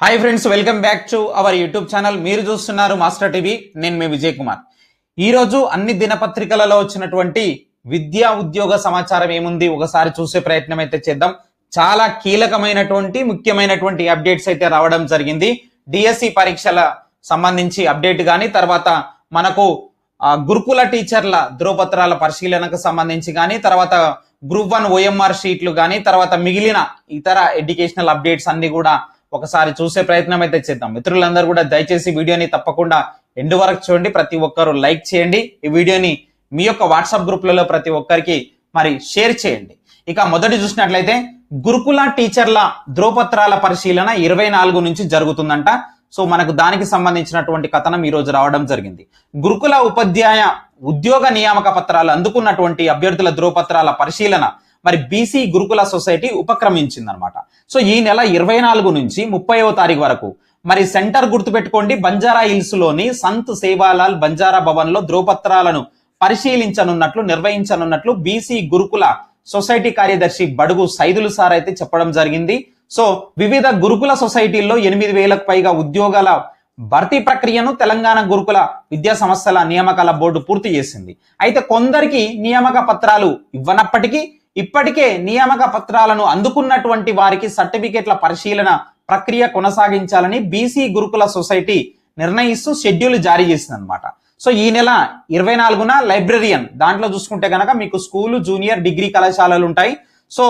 Hi friends welcome back to our YouTube channel మీరు చూస్తున్నారు master TV నేను మీ విజయ్ కుమార్. ఈ రోజు అన్ని దినపత్రికలలో వచ్చినటువంటి విద్యా ఉద్యోగ సమాచారం ఏముంది ఒకసారి చూసే ప్రయత్నం అయితే చేద్దాం. చాలా కీలకమైనటువంటి ముఖ్యమైనటువంటి అప్డేట్స్ అయితే రావడం జరిగింది. డిఎస్సి పరీక్షల సంబంధించి అప్డేట్ కానీ తర్వాత మనకు గురుకుల టీచర్ల ధ్రువపత్రాల పరిశీలనకు సంబంధించి కానీ తర్వాత గ్రూప్ వన్ ఓఎంఆర్ షీట్లు కానీ తర్వాత మిగిలిన ఇతర ఎడ్యుకేషనల్ అప్డేట్స్ అన్ని కూడా ఒకసారి చూసే ప్రయత్నం అయితే చేద్దాం. మిత్రులందరూ కూడా దయచేసి వీడియోని తప్పకుండా ఎండు వరకు చూడండి. ప్రతి ఒక్కరు లైక్ చేయండి. ఈ వీడియోని మీ యొక్క వాట్సాప్ గ్రూప్లలో ప్రతి ఒక్కరికి మరి షేర్ చేయండి. ఇక మొదటి చూసినట్లయితే గురుకుల టీచర్ల ధ్రువపత్రాల పరిశీలన ఇరవై నాలుగు నుంచి జరుగుతుందంట. సో మనకు దానికి సంబంధించినటువంటి కథనం ఈ రోజు రావడం జరిగింది. గురుకుల ఉపాధ్యాయ ఉద్యోగ నియామక పత్రాలు అందుకున్నటువంటి అభ్యర్థుల ధ్రువపత్రాల పరిశీలన మరి బీసీ గురుకుల సొసైటీ ఉపక్రమించిందనమాట. సో ఈ నెల ఇరవై నాలుగు నుంచి ముప్పైవ తారీఖు వరకు. మరి సెంటర్ గుర్తుపెట్టుకోండి బంజారా హిల్స్లోని సంత్ సేవాలాల్ బంజారా భవన్లో ధ్రువపత్రాలను పరిశీలించనున్నట్లు నిర్వహించనున్నట్లు బీసీ గురుకుల సొసైటీ కార్యదర్శి బడుగు సైదులు సార్ అయితే చెప్పడం జరిగింది. సో వివిధ గురుకుల సొసైటీల్లో ఎనిమిది వేలకు పైగా ఉద్యోగాల భర్తీ ప్రక్రియను తెలంగాణ గురుకుల విద్యా సంస్థల నియామకాల బోర్డు పూర్తి చేసింది. అయితే కొందరికి నియామక పత్రాలు ఇవ్వనప్పటికీ ఇప్పటికే నియామక పత్రాలను అందుకున్నటువంటి వారికి సర్టిఫికేట్ల పరిశీలన ప్రక్రియ కొనసాగించాలని బీసీ గురుకుల సొసైటీ నిర్ణయిస్తూ షెడ్యూల్ జారీ చేసింది అనమాట సో ఈ నెల ఇరవై నాలుగున లైబ్రరియన్ దాంట్లో చూసుకుంటే కనుక మీకు స్కూలు జూనియర్ డిగ్రీ కళాశాలలు ఉంటాయి. సో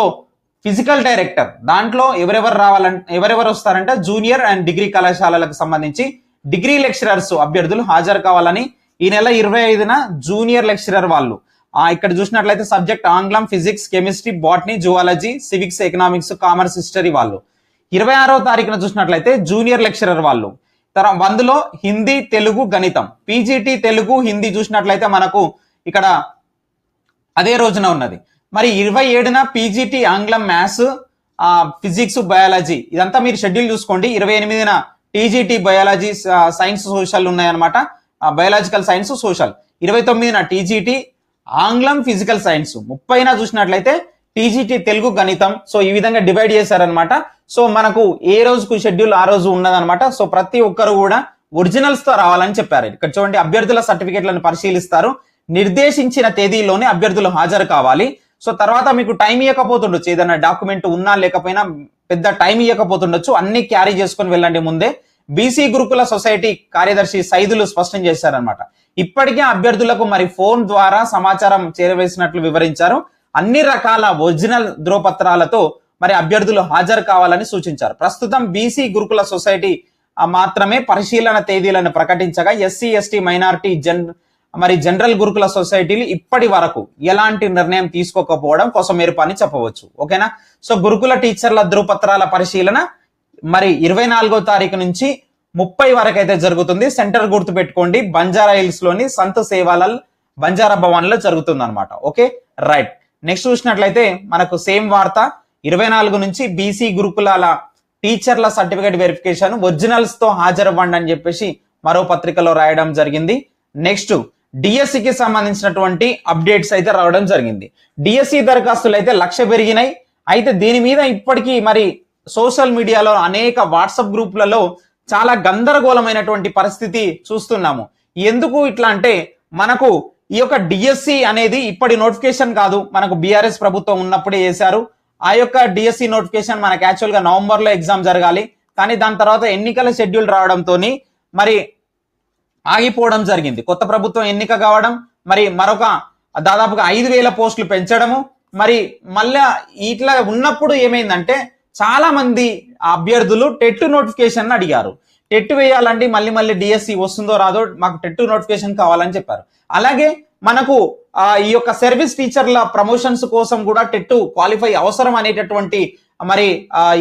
ఫిజికల్ డైరెక్టర్ దాంట్లో ఎవరెవరు రావాలంటే ఎవరెవరు వస్తారంటే జూనియర్ అండ్ డిగ్రీ కళాశాలలకు సంబంధించి డిగ్రీ లెక్చరర్స్ అభ్యర్థులు హాజరు కావాలని ఈ నెల ఇరవై ఐదున జూనియర్ లెక్చరర్ వాళ్ళు ఇక్కడ చూసినట్లయితే సబ్జెక్ట్ ఆంగ్లం physics chemistry botany zoology civics economics commerce history వాళ్ళు. ఇరవై ఆరో తారీఖున చూసినట్లయితే జూనియర్ లెక్చరర్ వాళ్ళు. తర్వాత వందలో హిందీ తెలుగు గణితం. పీజీటీ తెలుగు హిందీ చూసినట్లయితే మనకు ఇక్కడ అదే రోజున ఉన్నది. మరి ఇరవై ఏడున పీజీటీ ఆంగ్లం మ్యాథ్స్ ఫిజిక్స్ బయాలజీ ఇదంతా మీరు షెడ్యూల్ చూసుకోండి. ఇరవై ఎనిమిదిన టీజీటీ బయాలజీ సైన్స్ సోషల్ ఉన్నాయన్నమాట. Biological science social. ఇరవై తొమ్మిదిన టీజీటీ ఆంగ్లం ఫిజికల్ సైన్స్. ముప్పైన చూసినట్లయితే టీజీటీ తెలుగు గణితం. సో ఈ విధంగా డివైడ్ చేశారనమాట సో మనకు ఏ రోజుకు షెడ్యూల్ ఆ రోజు ఉన్నదన్నమాట. సో ప్రతి ఒక్కరు కూడా ఒరిజినల్స్తో రావాలని చెప్పారు. ఇక్కడ చూడండి అభ్యర్థుల సర్టిఫికేట్లను పరిశీలిస్తారు. నిర్దేశించిన తేదీలోనే అభ్యర్థులు హాజరు కావాలి. సో తర్వాత మీకు టైం ఇవ్వకపోతుండొచ్చు ఏదైనా డాక్యుమెంట్ ఉన్నా లేకపోయినా పెద్ద టైం ఇవ్వకపోతుండొచ్చు అన్ని క్యారీ చేసుకొని వెళ్ళండి ముందే. బీసీ గురుకుల సొసైటీ కార్యదర్శి సైదులు స్పష్టం చేశారనమాట ఇప్పటికే అభ్యర్థులకు మరి ఫోన్ ద్వారా సమాచారం చేరవేసినట్లు వివరించారు. అన్ని రకాల ఒరిజినల్ ధ్రువపత్రాలతో మరి అభ్యర్థులు హాజరు కావాలని సూచించారు. ప్రస్తుతం బీసీ గురుకుల సొసైటీ మాత్రమే పరిశీలన తేదీలను ప్రకటించగా ఎస్సీ ఎస్టీ మైనారిటీ జన్ మరి జనరల్ గురుకుల సొసైటీలు ఇప్పటి వరకు ఎలాంటి నిర్ణయం తీసుకోకపోవడం కోసం మేరకు అని చెప్పవచ్చు. ఓకేనా? సో గురుకుల టీచర్ల ధ్రువపత్రాల పరిశీలన మరి ఇరవై నాలుగో తారీఖు నుంచి ముప్పై వరకు అయితే జరుగుతుంది. సెంటర్ గుర్తు పెట్టుకోండి. బంజారా హిల్స్లోని సంత సేవాలల్ బంజారా భవన్లో జరుగుతుంది అనమాట ఓకే? రైట్. నెక్స్ట్ చూసినట్లయితే మనకు సేమ్ వార్త. ఇరవై నాలుగు నుంచి బీసీ గురుకులాల టీచర్ల సర్టిఫికేట్ వెరిఫికేషన్ ఒరిజినల్స్తో హాజరవ్వండి అని చెప్పేసి మరో పత్రికలో రాయడం జరిగింది. నెక్స్ట్ డిఎస్సికి సంబంధించినటువంటి అప్డేట్స్ అయితే రావడం జరిగింది. డిఎస్సి దరఖాస్తులు అయితే లక్ష పెరిగినాయి. అయితే దీని మీద ఇప్పటికీ మరి సోషల్ మీడియాలో అనేక వాట్సాప్ గ్రూపులలో చాలా గందరగోళమైనటువంటి పరిస్థితి చూస్తున్నాము. ఎందుకు ఇట్లా అంటే మనకు ఈ యొక్క డిఎస్సి అనేది ఇప్పటి నోటిఫికేషన్ కాదు. మనకు బీఆర్ఎస్ ప్రభుత్వం ఉన్నప్పుడే చేశారు. ఆ యొక్క డిఎస్సి నోటిఫికేషన్ మనకు యాక్చువల్గా నవంబర్లో ఎగ్జామ్ జరగాలి. కానీ దాని తర్వాత ఎన్నికల షెడ్యూల్ రావడంతో మరి ఆగిపోవడం జరిగింది. కొత్త ప్రభుత్వం ఎన్నిక కావడం మరి మరొక దాదాపుగా ఐదు వేల పోస్టులు పెంచడము మరి మళ్ళా ఇట్లా ఉన్నప్పుడు ఏమైందంటే చాలా మంది అభ్యర్థులు టెట్ నోటిఫికేషన్ అడిగారు. టెట్ వేయాలండి మళ్ళీ మళ్ళీ డిఎస్సి వస్తుందో రాదో మాకు టెట్ నోటిఫికేషన్ కావాలని చెప్పారు. అలాగే మనకు ఈ యొక్క సర్వీస్ టీచర్ల ప్రమోషన్స్ కోసం కూడా టెట్ క్వాలిఫై అవసరం అనేటటువంటి మరి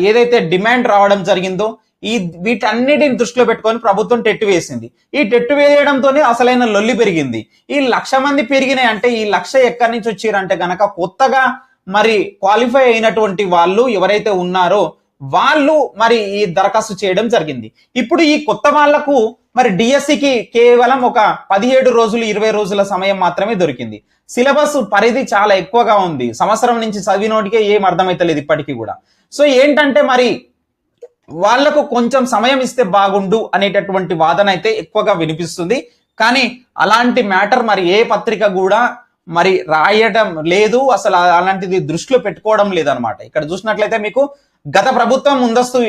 ఏదైతే డిమాండ్ రావడం జరిగిందో ఈ వీటన్నిటిని దృష్టిలో పెట్టుకొని ప్రభుత్వం టెట్టు వేసింది. ఈ టెట్టు వేయడంతోనే అసలైన లొల్లి పెరిగింది. ఈ లక్ష మంది పెరిగినాయి అంటే ఈ లక్ష ఎక్కడి నుంచి వచ్చారంటే గనక కొత్తగా మరి క్వాలిఫై అయినటువంటి వాళ్ళు ఎవరైతే ఉన్నారో వాళ్ళు మరి ఈ దరఖాస్తు చేయడం జరిగింది. ఇప్పుడు ఈ కొత్త వాళ్ళకు మరి డిఎస్సికి కేవలం ఒక పదిహేడు రోజులు ఇరవై రోజుల సమయం మాత్రమే దొరికింది. సిలబస్ పరిధి చాలా ఎక్కువగా ఉంది. సంవత్సరం నుంచి చదివినోటికే ఏం అర్థమైతలేదు ఇప్పటికీ కూడా. సో ఏంటంటే మరి వాళ్ళకు కొంచెం సమయం ఇస్తే బాగుండు అనేటటువంటి వాదన అయితే ఎక్కువగా వినిపిస్తుంది. కానీ అలాంటి మ్యాటర్ మరి ఏ పత్రిక కూడా మరి రాయడం లేదు అసలు అలాంటిది దృష్టిలో పెట్టుకోవడం లేదనమాట ఇక్కడ చూసినట్లయితే మీకు గత ప్రభుత్వం ముందస్తు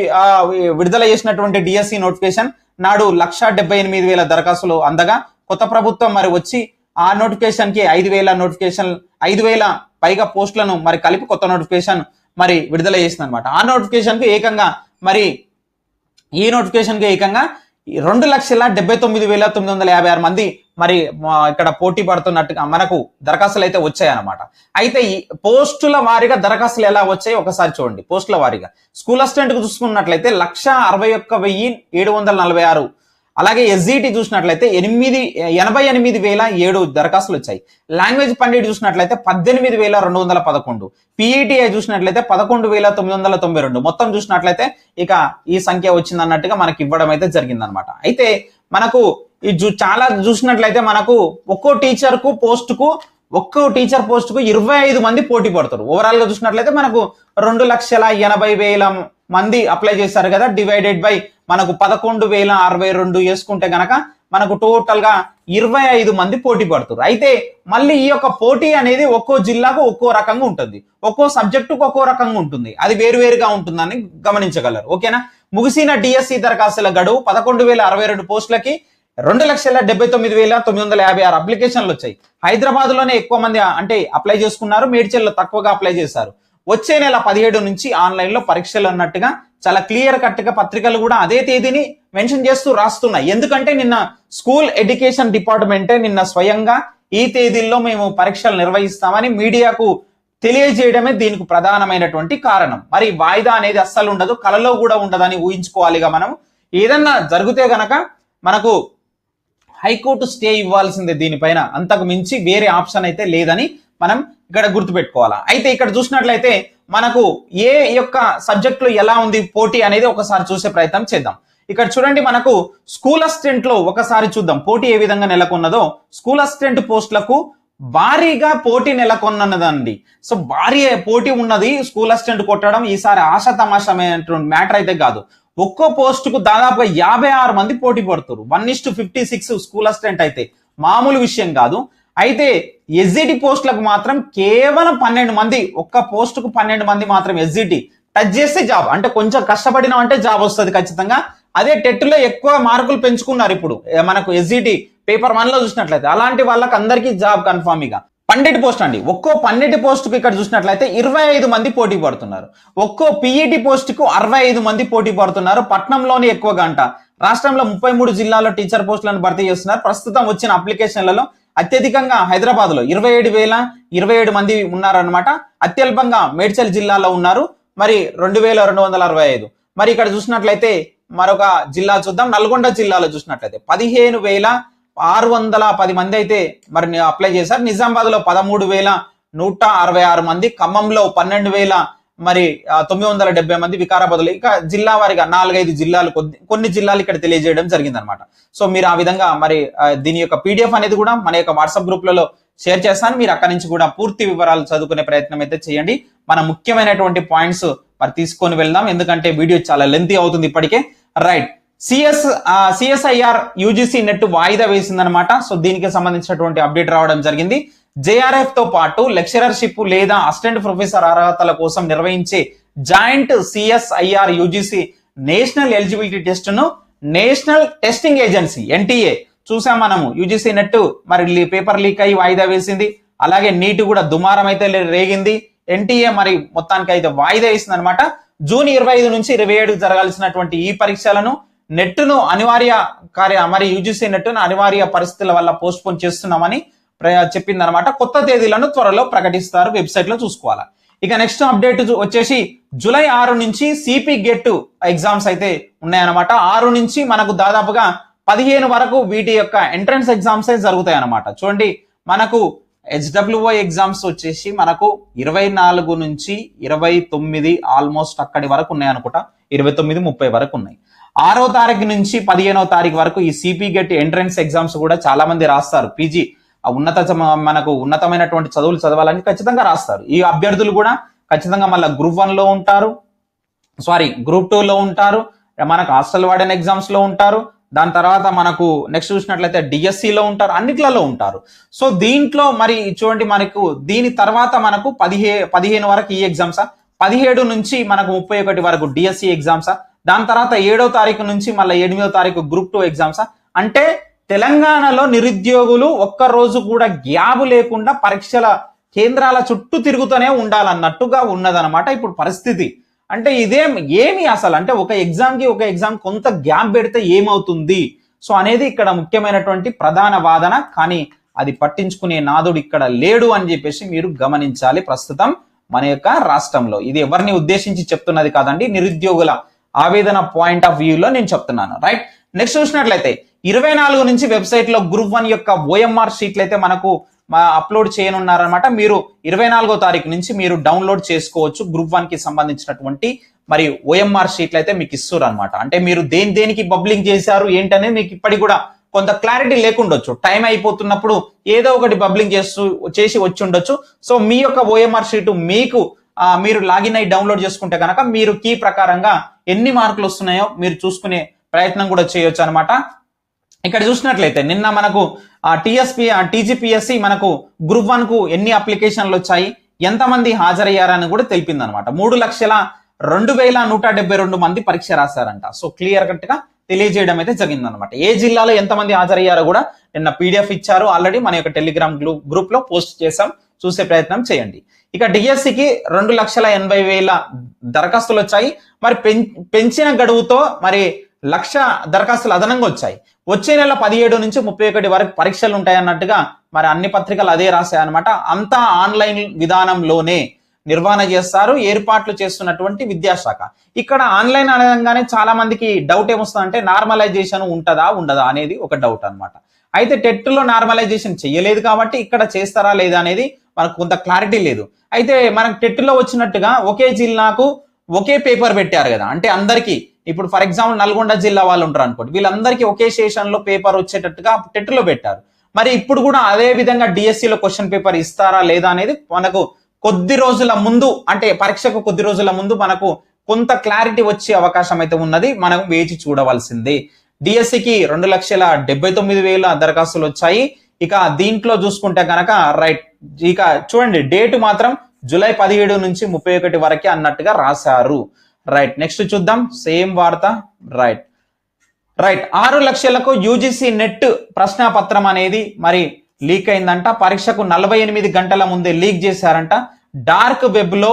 విడుదల చేసినటువంటి డిఎస్సి నోటిఫికేషన్ నాడు లక్ష డెబ్బై ఎనిమిది వేల దరఖాస్తులు అందగా కొత్త ప్రభుత్వం మరి వచ్చి ఆ నోటిఫికేషన్కి ఐదు వేల నోటిఫికేషన్ ఐదు వేల పైగా పోస్టులను మరి కలిపి కొత్త నోటిఫికేషన్ మరి విడుదల చేసింది అనమాట ఆ నోటిఫికేషన్కి ఏకంగా మరి ఈ నోటిఫికేషన్కి ఏకంగా రెండు లక్షల డెబ్బై తొమ్మిది వేల తొమ్మిది వందల యాభై ఆరు మంది మరి ఇక్కడ పోటీ పడుతున్నట్టుగా మనకు దరఖాస్తులు అయితే వచ్చాయన్నమాట. అయితే ఈ పోస్టుల వారీగా దరఖాస్తులు ఎలా వచ్చాయి ఒకసారి చూడండి. పోస్టుల వారీగా. స్కూల్ అసిస్టెంట్ చూసుకున్నట్లయితే లక్ష అరవై ఒక్క వెయ్యి ఏడు వందల నలభై ఆరు అలాగే ఎస్జిటి చూసినట్లయితే ఎనిమిది ఎనభై ఎనిమిది వేల ఏడు దరఖాస్తులు వచ్చాయి. లాంగ్వేజ్ పండిట్ చూసినట్లయితే పద్దెనిమిది వేల రెండు వందల పదకొండు. పిఈటిఐ చూసినట్లయితే పదకొండు వేల తొమ్మిది వందల తొంభై రెండు. మొత్తం చూసినట్లయితే ఇక ఈ సంఖ్య వచ్చింది అన్నట్టుగా మనకి ఇవ్వడం అయితే జరిగిందనమాట అయితే మనకు ఈ చాలా చూసినట్లయితే మనకు ఒక్కో టీచర్కు పోస్టుకు ఒక్కో టీచర్ పోస్ట్కు ఇరవై ఐదు మంది పోటీ పడతారు ఓవరాల్గా చూసినట్లయితే మనకు రెండు లక్షల ఎనభై వేల మంది అప్లై చేశారు కదా డివైడెడ్ బై మనకు పదకొండు వేల అరవై రెండు వేసుకుంటే గనక మనకు టోటల్గా ఇరవై ఐదు మంది పోటీ పడుతున్నారు అయితే మళ్ళీ ఈ యొక్క పోటీ అనేది ఒక్కో జిల్లాకు ఒక్కో రకంగా ఉంటుంది. ఒక్కో సబ్జెక్టుకు ఒక్కో రకంగా ఉంటుంది. అది వేరువేరుగా ఉంటుందని గమనించగలరు. ఓకేనా? ముగిసిన డిఎస్సి దరఖాస్తుల గడువు పదకొండు వేల అరవై రెండు పోస్టులకి రెండు లక్షల డెబ్బై తొమ్మిది వేల తొమ్మిది వందల యాభై ఆరు అప్లికేషన్లు వచ్చాయి. హైదరాబాద్లోనే ఎక్కువ మంది అంటే అప్లై చేసుకున్నారు. మేడ్చల్లో తక్కువగా అప్లై చేశారు. వచ్చే నెల పదిహేడు నుంచి ఆన్లైన్లో పరీక్షలు అన్నట్టుగా చాలా క్లియర్ కట్గా పత్రికలు కూడా అదే తేదీని మెన్షన్ చేస్తూ రాస్తున్నాయి. ఎందుకంటే నిన్న స్కూల్ ఎడ్యుకేషన్ డిపార్ట్మెంటే నిన్న స్వయంగా ఈ తేదీల్లో మేము పరీక్షలు నిర్వహిస్తామని మీడియాకు తెలియజేయడమే దీనికి ప్రధానమైనటువంటి కారణం. మరి వాయిదా అనేది అస్సలు ఉండదు కలలో కూడా ఉండదని ఊహించుకోవాలిగా మనం. ఏదన్నా జరిగితే గనక మనకు హైకోర్టు స్టే ఇవ్వాల్సిందే దీనిపైన. అంతకు మించి వేరే ఆప్షన్ అయితే లేదని మనం ఇక్కడ గుర్తుపెట్టుకోవాలా? అయితే ఇక్కడ చూసినట్లయితే మనకు ఏ యొక్క సబ్జెక్టులో ఎలా ఉంది పోటీ అనేది ఒకసారి చూసే ప్రయత్నం చేద్దాం. ఇక్కడ చూడండి మనకు స్కూల్ అసిస్టెంట్లో ఒకసారి చూద్దాం. పోటీ ఏ విధంగా నెలకొన్నదో. స్కూల్ అసిస్టెంట్ పోస్టులకు భారీగా పోటీ నెలకొన్నదండి. సో భారీ పోటీ ఉన్నది స్కూల్ అసిస్టెంట్ కొట్టడం ఈసారి ఆశాతమాషమైనటువంటి మ్యాటర్ అయితే కాదు. ఒక్కో పోస్టుకు దాదాపుగా యాభై ఆరు మంది పోటీ పడుతున్నారు one is to fifty six school assistant అయితే. మామూలు విషయం కాదు. అయితే ఎస్జిటి పోస్టులకు మాత్రం కేవలం పన్నెండు మంది ఒక్క పోస్టుకు పన్నెండు మంది మాత్రం ఎస్జిటి టచ్ చేస్తే జాబ్ అంటే కొంచెం కష్టపడినాం అంటే జాబ్ వస్తుంది ఖచ్చితంగా. అదే టెట్లో ఎక్కువ మార్కులు పెంచుకున్నారు ఇప్పుడు. మనకు ఎస్జిటి పేపర్ వన్లో చూసినట్లయితే. అలాంటి వాళ్ళకి అందరికీ జాబ్ కన్ఫామ్ ఇక. పన్నెండు పోస్ట్ అండి. ఒక్కో పన్నెండు పోస్టుకు ఇక్కడ చూసినట్లయితే ఇరవై ఐదు మంది పోటీ పడుతున్నారు. ఒక్కో పిఈటి పోస్టుకు అరవై ఐదు మంది పోటీ పడుతున్నారు. పట్నంలోనే ఎక్కువగా అంట రాష్ట్రంలో ముప్పై మూడు జిల్లాల్లో టీచర్ పోస్టులను భర్తీ చేస్తున్నారు. ప్రస్తుతం వచ్చిన అప్లికేషన్లలో అత్యధికంగా హైదరాబాద్లో ఇరవై ఏడు వేల ఇరవై ఏడు మంది ఉన్నారనమాట అత్యల్పంగా మేడ్చల్ జిల్లాలో ఉన్నారు. మరి రెండు వేల రెండు వందల అరవై ఐదు. మరి ఇక్కడ చూసినట్లయితే మరొక జిల్లా చూద్దాం. నల్గొండ జిల్లాలో చూసినట్లయితే పదిహేను వేల ఆరు వందల పది మంది అయితే మరి అప్లై చేశారు. నిజామాబాద్లో పదమూడు వేల నూట అరవై ఆరు మంది. ఖమ్మంలో పన్నెండు వేల మరి తొమ్మిది వందల డెబ్బై మంది వికారాబాద్లో ఇక జిల్లా వారిగా నాలుగైదు జిల్లాలు కొద్ది- కొన్ని జిల్లాలు ఇక్కడ తెలియజేయడం జరిగింది అనమాట సో మీరు ఆ విధంగా మరి దీని యొక్క పీడిఎఫ్ అనేది కూడా మన యొక్క వాట్సాప్ గ్రూప్లలో షేర్ చేస్తాను. మీరు అక్కడి నుంచి కూడా పూర్తి వివరాలు చదువుకునే ప్రయత్నం అయితే చేయండి. మన ముఖ్యమైనటువంటి పాయింట్స్ మరి తీసుకొని వెళ్దాం. ఎందుకంటే వీడియో చాలా లెంతీ అవుతుంది ఇప్పటికే. Right. CS CSIR UGC NET వాయిదా వేసిందనమాట సో దీనికి సంబంధించినటువంటి అప్డేట్ రావడం జరిగింది. జేఆర్ఎఫ్తో పాటు లెక్చరర్షిప్ లేదా అసిస్టెంట్ ప్రొఫెసర్ అర్హతల కోసం నిర్వహించే joint CSIR UGC national eligibility టెస్ట్ను national testing agency NTA చూసాం మనము యూజీసీ నెట్ మరి పేపర్ లీక్ అయ్యి వాయిదా వేసింది. అలాగే నీట్ కూడా దుమారం అయితే రేగింది. ఎన్టీఏ మరి మొత్తానికి అయితే వాయిదా వేసింది అనమాట జూన్ ఇరవై ఐదు నుంచి ఇరవై ఏడు జరగాల్సినటువంటి ఈ పరీక్షలను నెట్ను అనివార్య కార్య మరి యూజీసీ నెట్ను అనివార్య పరిస్థితుల వల్ల పోస్ట్ పోన్ చేస్తున్నామని చెప్పింది అనమాట కొత్త తేదీలను త్వరలో ప్రకటిస్తారు. వెబ్సైట్లో చూసుకోవాలి. ఇక నెక్స్ట్ అప్డేట్ వచ్చేసి జూలై ఆరు నుంచి సిపి గెట్ ఎగ్జామ్స్ అయితే ఉన్నాయన్నమాట. ఆరు నుంచి మనకు దాదాపుగా పదిహేను వరకు వీటి యొక్క ఎంట్రన్స్ ఎగ్జామ్స్ జరుగుతాయి అన్నమాట చూడండి మనకు హెచ్డబ్ల్యూఓ ఎగ్జామ్స్ వచ్చేసి మనకు ఇరవై నాలుగు నుంచి ఇరవై తొమ్మిది ఆల్మోస్ట్ అక్కడి వరకు ఉన్నాయి అనుకుంటా ఇరవై తొమ్మిది ముప్పై వరకు ఉన్నాయి. ఆరో తారీఖు నుంచి పదిహేనో తారీఖు వరకు ఈ సిపి గెట్ ఎంట్రన్స్ ఎగ్జామ్స్ కూడా చాలా మంది రాస్తారు. పీజీ ఆ ఉన్నత మనకు ఉన్నతమైనటువంటి చదువులు చదవాలని ఖచ్చితంగా రాస్తారు. ఈ అభ్యర్థులు కూడా ఖచ్చితంగా మళ్ళీ గ్రూప్ వన్లో ఉంటారు. సారీ గ్రూప్ టూలో ఉంటారు. మనకు హాస్టల్ వార్డెన్ ఎగ్జామ్స్లో ఉంటారు. దాని తర్వాత మనకు నెక్స్ట్ చూసినట్లయితే డిఎస్సిలో ఉంటారు. అన్నిట్లలో ఉంటారు. సో దీంట్లో మరి చూడండి మనకు దీని తర్వాత మనకు పదిహే పదిహేను వరకు ఈ ఎగ్జామ్సా? పదిహేడు నుంచి మనకు ముప్పై ఒకటి వరకు డిఎస్సి ఎగ్జామ్సా? దాని తర్వాత ఏడో తారీఖు నుంచి మళ్ళీ ఎనిమిదో తారీఖు గ్రూప్ టూ ఎగ్జామ్సా? అంటే తెలంగాణలో నిరుద్యోగులు ఒక్క రోజు కూడా గ్యాబ్ లేకుండా పరీక్షల కేంద్రాల చుట్టూ తిరుగుతూనే ఉండాలన్నట్టుగా ఉన్నదన్నమాట ఇప్పుడు పరిస్థితి. అంటే ఇదేం ఏమి అసలు? అంటే ఒక ఎగ్జామ్కి ఒక ఎగ్జామ్ కొంత గ్యాప్ పెడితే ఏమవుతుంది? సో అనేది ఇక్కడ ముఖ్యమైనటువంటి ప్రధాన వాదన. కానీ అది పట్టించుకునే నాదుడు ఇక్కడ లేడు అని చెప్పేసి మీరు గమనించాలి ప్రస్తుతం మన యొక్క రాష్ట్రంలో. ఇది ఎవరిని ఉద్దేశించి చెప్తున్నది కాదండి నిరుద్యోగుల ఆవేదన పాయింట్ ఆఫ్ వ్యూలో నేను చెప్తున్నాను. రైట్? నెక్స్ట్ చూసినట్లయితే ఇరవై నాలుగు నుంచి వెబ్సైట్లో గ్రూప్ వన్ యొక్క ఓఎంఆర్ షీట్లు అయితే మనకు అప్లోడ్ చేయనున్నారనమాట మీరు ఇరవై నాలుగో తారీఖు నుంచి మీరు డౌన్లోడ్ చేసుకోవచ్చు గ్రూప్ వన్కి సంబంధించినటువంటి మరి ఓఎంఆర్ షీట్లు అయితే మీకు ఇస్తారు అనమాట అంటే మీరు దేని దేనికి బబ్లింగ్ చేశారు ఏంటనేది మీకు ఇప్పటికి కూడా కొంత క్లారిటీ లేకుండొచ్చు. టైం అయిపోతున్నప్పుడు ఏదో ఒకటి బబ్లింగ్ చేస్తూ చేసి వచ్చి ఉండొచ్చు. సో మీ యొక్క ఓఎంఆర్ షీట్ మీకు మీరు లాగిన్ అయ్యి డౌన్లోడ్ చేసుకుంటే కనుక మీరు కీ ప్రకారంగా ఎన్ని మార్కులు వస్తున్నాయో మీరు చూసుకునే ప్రయత్నం కూడా చేయొచ్చు అనమాట ఇక్కడ చూసినట్లయితే నిన్న మనకు టిఎస్పి టీజీపీఎస్సి మనకు గ్రూప్ వన్కు ఎన్ని అప్లికేషన్లు వచ్చాయి ఎంతమంది హాజరయ్యారని కూడా తెలిపింది అనమాట మూడు లక్షల రెండు వేల నూట డెబ్బై రెండు మంది పరీక్ష రాశారంట. సో క్లియర్ కట్గా తెలియజేయడం అయితే జరిగిందనమాట. ఏ జిల్లాలో ఎంతమంది హాజరయ్యారో కూడా నిన్న పీడిఎఫ్ ఇచ్చారు. ఆల్రెడీ మన యొక్క టెలిగ్రామ్ గ్రూప్లో పోస్ట్ చేసాం చూసే ప్రయత్నం చేయండి. ఇక డిఎస్సికి రెండు లక్షల ఎనభై వేల దరఖాస్తులు వచ్చాయి. మరి పెంచిన గడువుతో మరి లక్ష దరఖాస్తులు అదనంగా వచ్చాయి. వచ్చే నెల పదిహేడు నుంచి ముప్పై ఒకటి వరకు పరీక్షలు ఉంటాయి అన్నట్టుగా మరి అన్ని పత్రికలు అదే రాశాయన్నమాట అంతా ఆన్లైన్ విధానంలోనే నిర్వహణ చేస్తారు ఏర్పాట్లు చేస్తున్నటువంటి విద్యాశాఖ. ఇక్కడ ఆన్లైన్ అనగానే చాలా మందికి డౌట్ ఏమొస్తుందంటే నార్మలైజేషన్ ఉంటుందా ఉండదా అనేది ఒక డౌట్ అన్నమాట. అయితే టెట్లో నార్మలైజేషన్ చేయలేదు కాబట్టి ఇక్కడ చేస్తారా లేదా అనేది మనకు కొంత క్లారిటీ లేదు. అయితే మనకు టెట్లో వచ్చినట్టుగా ఒకే జిల్లాకు ఒకే పేపర్ పెట్టారు కదా. అంటే అందరికీ ఇప్పుడు ఫర్ ఎగ్జాంపుల్ నల్గొండ జిల్లా వాళ్ళు ఉంటారు అనుకోండి వీళ్ళందరికీ ఒకే స్టేషన్ పేపర్ వచ్చేటట్టుగా టెట్లో పెట్టారు. మరి ఇప్పుడు కూడా అదే విధంగా డిఎస్సిలో క్వశ్చన్ పేపర్ ఇస్తారా లేదా అనేది మనకు కొద్ది రోజుల ముందు అంటే పరీక్షకు కొద్ది రోజుల ముందు మనకు కొంత క్లారిటీ వచ్చే అవకాశం అయితే ఉన్నది. మనం వేచి చూడవలసింది. డిఎస్సికి రెండు లక్షల డెబ్బై తొమ్మిది వేల దరఖాస్తులు వచ్చాయి. ఇక దీంట్లో చూసుకుంటే కనుక రైట్ ఇక చూడండి డేట్ మాత్రం జూలై పదిహేడు నుంచి ముప్పై ఒకటి వరకే అన్నట్టుగా రాశారు. రైట్ నెక్స్ట్ చూద్దాం. సేమ్ వార్త. రైట్ రైట్ ఆరు లక్షలకు యూజీసీ నెట్ ప్రశ్నాపత్రం అనేది మరి లీక్ అయిందంట. పరీక్షకు నలభై ఎనిమిది గంటల ముందే లీక్ చేశారంట. డార్క్ వెబ్లో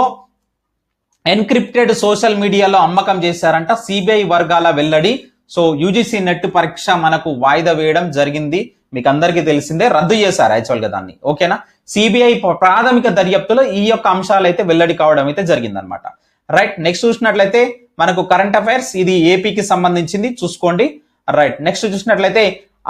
ఎన్క్రిప్టెడ్ సోషల్ మీడియాలో అమ్మకం చేశారంట. సిబిఐ వర్గాల వెల్లడి. సో యూజీసీ నెట్ పరీక్ష మనకు వాయిదా వేయడం జరిగింది. మీకు అందరికీ తెలిసిందే. రద్దు చేశారు యాక్చువల్గా దాన్ని. ఓకేనా సిబిఐ ప్రాథమిక దర్యాప్తులో ఈ యొక్క అంశాలు అయితే వెల్లడి కావడం అయితే జరిగిందనమాట. రైట్ నెక్స్ట్ చూసినట్లయితే మనకు కరెంట్ అఫైర్స్ ఇది ఏపీకి సంబంధించింది చూసుకోండి. రైట్ నెక్స్ట్ చూసినట్లయితే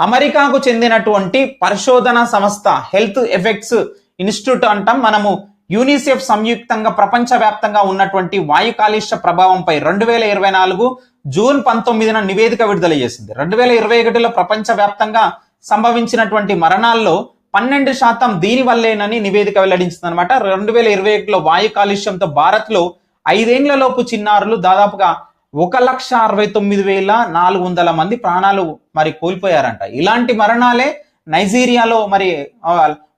అమెరికాకు చెందినటువంటి పరిశోధన సంస్థ హెల్త్ ఎఫెక్ట్స్ ఇన్స్టిట్యూట్ అంటాం. మనము యూనిసెఫ్ సంయుక్తంగా ప్రపంచవ్యాప్తంగా ఉన్నటువంటి వాయు కాలుష్య ప్రభావంపై రెండు వేల ఇరవై నాలుగు జూన్ పంతొమ్మిదిన నివేదిక విడుదల చేసింది. రెండు వేల ఇరవై ఒకటిలో ప్రపంచవ్యాప్తంగా సంభవించినటువంటి మరణాల్లో పన్నెండు శాతం దీని వల్లేనని నివేదిక వెల్లడించింది అనమాట రెండు వేల ఇరవై ఒకటిలో వాయు కాలుష్యంతో భారత్లో ఐదేండ్లలోపు చిన్నారులు దాదాపుగా ఒక లక్ష అరవై తొమ్మిది వేల నాలుగు వందల మంది ప్రాణాలు మరి కోల్పోయారంట. ఇలాంటి మరణాలే నైజీరియాలో మరి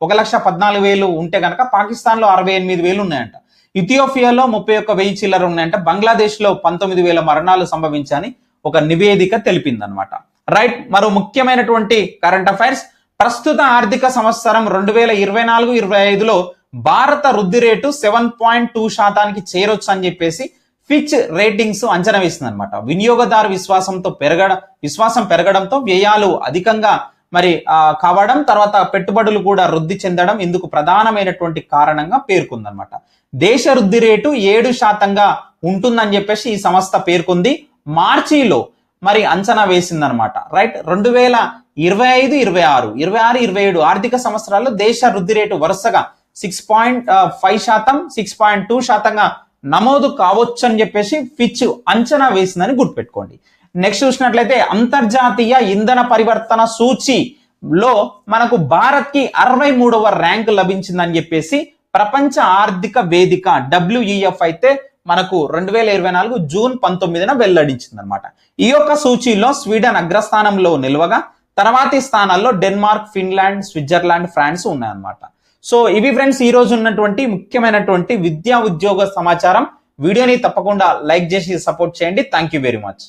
ఒక లక్ష పద్నాలుగు వేలు ఉంటే కనుక పాకిస్తాన్లో అరవై ఎనిమిది వేలు ఉన్నాయంట. ఇథియోపియాలో ముప్పై ఒక్క వెయ్యి చిల్లర ఉన్నాయంట. బంగ్లాదేశ్లో పంతొమ్మిది వేల మరణాలు సంభవించని ఒక నివేదిక తెలిపిందనమాట రైట్ మరో ముఖ్యమైనటువంటి కరెంట్ అఫైర్స్. ప్రస్తుత ఆర్థిక సంవత్సరం రెండు వేల ఇరవై నాలుగు ఇరవై ఐదులో భారత వృద్ధి రేటు సెవెన్ పాయింట్ టూ శాతానికి చేరొచ్చు అని చెప్పేసి ఫిచ్ రేటింగ్స్ అంచనా వేసింది అనమాట వినియోగదారు విశ్వాసంతో పెరగడం విశ్వాసం పెరగడంతో వ్యయాలు అధికంగా మరి ఆ, కావడం తర్వాత పెట్టుబడులు కూడా వృద్ధి చెందడం ఇందుకు ప్రధానమైనటువంటి కారణంగా పేర్కొందనమాట దేశ వృద్ధి రేటు ఏడు శాతంగా ఉంటుందని చెప్పేసి ఈ సంస్థ పేర్కొంది. మార్చిలో మరి అంచనా వేసిందనమాట రైట్? రెండు వేల ఇరవై ఐదు ఇరవై ఆరు ఇరవై ఆరు ఇరవై ఏడు ఆర్థిక సంవత్సరాల్లో దేశ వృద్ధి రేటు వరుసగా సిక్స్ పాయింట్ ఫైవ్ శాతం సిక్స్ పాయింట్ టూ శాతంగా నమోదు కావచ్చు అని చెప్పేసి ఫిచ్ అంచనా వేసిందని గుర్తుపెట్టుకోండి. నెక్స్ట్ చూసినట్లయితే అంతర్జాతీయ ఇంధన పరివర్తన సూచిలో మనకు భారత్కి అరవై మూడవ ర్యాంక్ లభించిందని చెప్పేసి ప్రపంచ ఆర్థిక వేదిక డబ్ల్యూఈఎఫ్ అయితే మనకు రెండు వేల ఇరవై నాలుగు జూన్ పంతొమ్మిదిన వెల్లడించింది అనమాట ఈ యొక్క సూచీలో స్వీడన్ అగ్రస్థానంలో నిల్వగా తర్వాతి స్థానాల్లో డెన్మార్క్ ఫిన్లాండ్ స్విట్జర్లాండ్ ఫ్రాన్స్ ఉన్నాయన్నమాట. సో ఇవి ఫ్రెండ్స్ ఈ రోజు ఉన్నటువంటి ముఖ్యమైనటువంటి విద్యా ఉద్యోగ సమాచారం. వీడియోని తప్పకుండా లైక్ చేసి సపోర్ట్ చేయండి. Thank you very much